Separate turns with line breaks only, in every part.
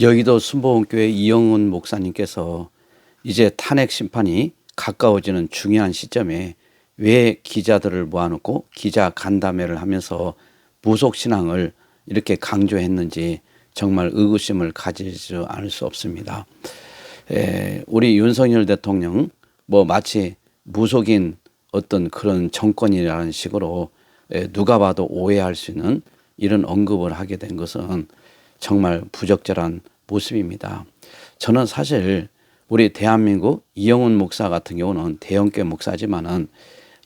여의도 순복음교회 이영훈 목사님께서 이제 탄핵 심판이 가까워지는 중요한 시점에 왜 기자들을 모아놓고 기자 간담회를 하면서 무속 신앙을 이렇게 강조했는지 정말 의구심을 가지지 않을 수 없습니다. 에, 우리 윤석열 대통령 뭐 마치 무속인 어떤 그런 정권이라는 식으로 에, 누가 봐도 오해할 수 있는 이런 언급을 하게 된 것은 정말 부적절한 모습입니다. 저는 사실 우리 대한민국 이영훈 목사 같은 경우는 대형교 목사지만은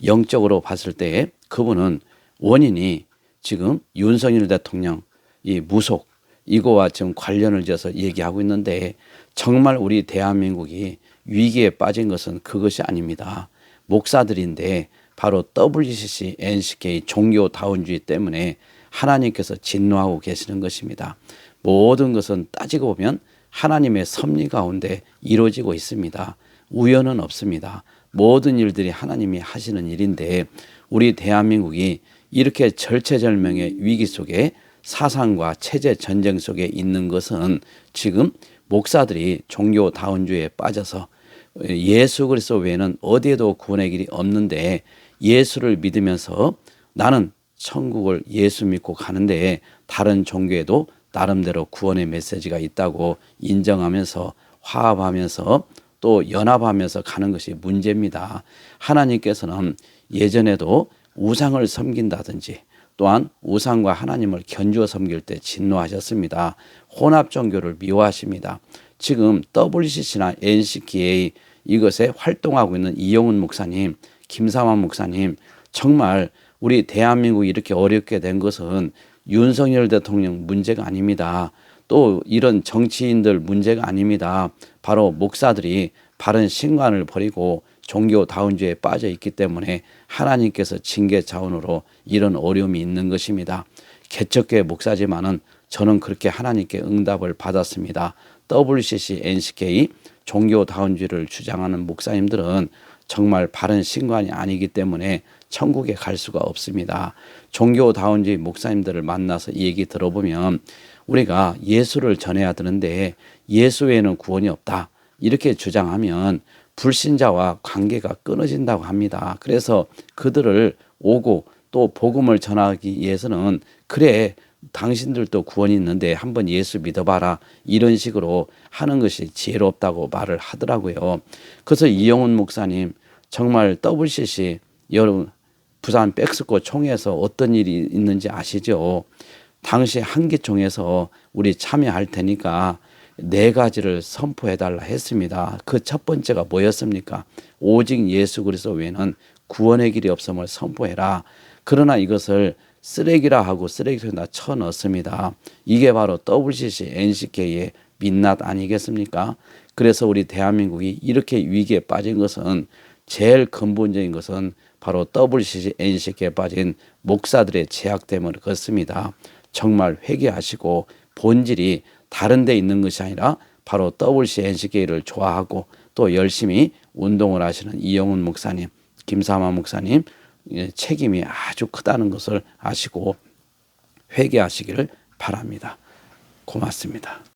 영적으로 봤을 때 그분은 원인이 지금 윤석열 대통령 이 무속 이거와 지금 관련을 지어서 얘기하고 있는데 정말 우리 대한민국이 위기에 빠진 것은 그것이 아닙니다. 목사들인데 바로 WCC, NCK 종교 다운주의 때문에 하나님께서 진노하고 계시는 것입니다. 모든 것은 따지고 보면 하나님의 섭리 가운데 이루어지고 있습니다. 우연은 없습니다. 모든 일들이 하나님이 하시는 일인데 우리 대한민국이 이렇게 절체절명의 위기 속에 사상과 체제 전쟁 속에 있는 것은 지금 목사들이 종교 다운주의에 빠져서 예수 그리스도 외에는 어디에도 구원의 길이 없는데 예수를 믿으면서 나는 천국을 예수 믿고 가는데 다른 종교에도 나름대로 구원의 메시지가 있다고 인정하면서 화합하면서 또 연합하면서 가는 것이 문제입니다. 하나님께서는 예전에도 우상을 섬긴다든지 또한 우상과 하나님을 견주어 섬길 때 진노하셨습니다. 혼합 종교를 미워하십니다. 지금 WCC나 NCKA 이것에 활동하고 있는 이영훈 목사님, 김사만 목사님 정말 우리 대한민국이 이렇게 어렵게 된 것은 윤석열 대통령 문제가 아닙니다. 또 이런 정치인들 문제가 아닙니다. 바로 목사들이 바른 신관을 버리고 종교 다운주의에 빠져 있기 때문에 하나님께서 징계 자원으로 이런 어려움이 있는 것입니다. 개척교회 목사지만은 저는 그렇게 하나님께 응답을 받았습니다. WCC, NCK 종교 다운주의를 주장하는 목사님들은 정말 바른 신관이 아니기 때문에 천국에 갈 수가 없습니다. 종교다운주의 목사님들을 만나서 얘기 들어보면 우리가 예수를 전해야 되는데 예수 외에는 구원이 없다. 이렇게 주장하면 불신자와 관계가 끊어진다고 합니다. 그래서 그들을 오고 또 복음을 전하기 위해서는 그래 당신들도 구원이 있는데 한번 예수 믿어봐라 이런 식으로 하는 것이 지혜롭다고 말을 하더라고요. 그래서 이영훈 목사님 정말 WCC 여러분 부산 백스코 총회에서 어떤 일이 있는지 아시죠? 당시 한기총에서 우리 참여할 테니까 네 가지를 선포해 달라 했습니다. 그 첫 번째가 뭐였습니까? 오직 예수 그리스도 외에는 구원의 길이 없음을 선포해라. 그러나 이것을 쓰레기라 하고 쓰레기통에다 쳐 넣습니다. 이게 바로 WCC, NCK의 민낯 아니겠습니까? 그래서 우리 대한민국이 이렇게 위기에 빠진 것은 제일 근본적인 것은 바로 WCC, NCK에 빠진 목사들의 제약 때문에 그렇습니다. 정말 회개하시고 본질이 다른 데 있는 것이 아니라 바로 WCC, NCK를 좋아하고 또 열심히 운동을 하시는 이영훈 목사님, 김사마 목사님 예, 책임이 아주 크다는 것을 아시고 회개하시기를 바랍니다. 고맙습니다.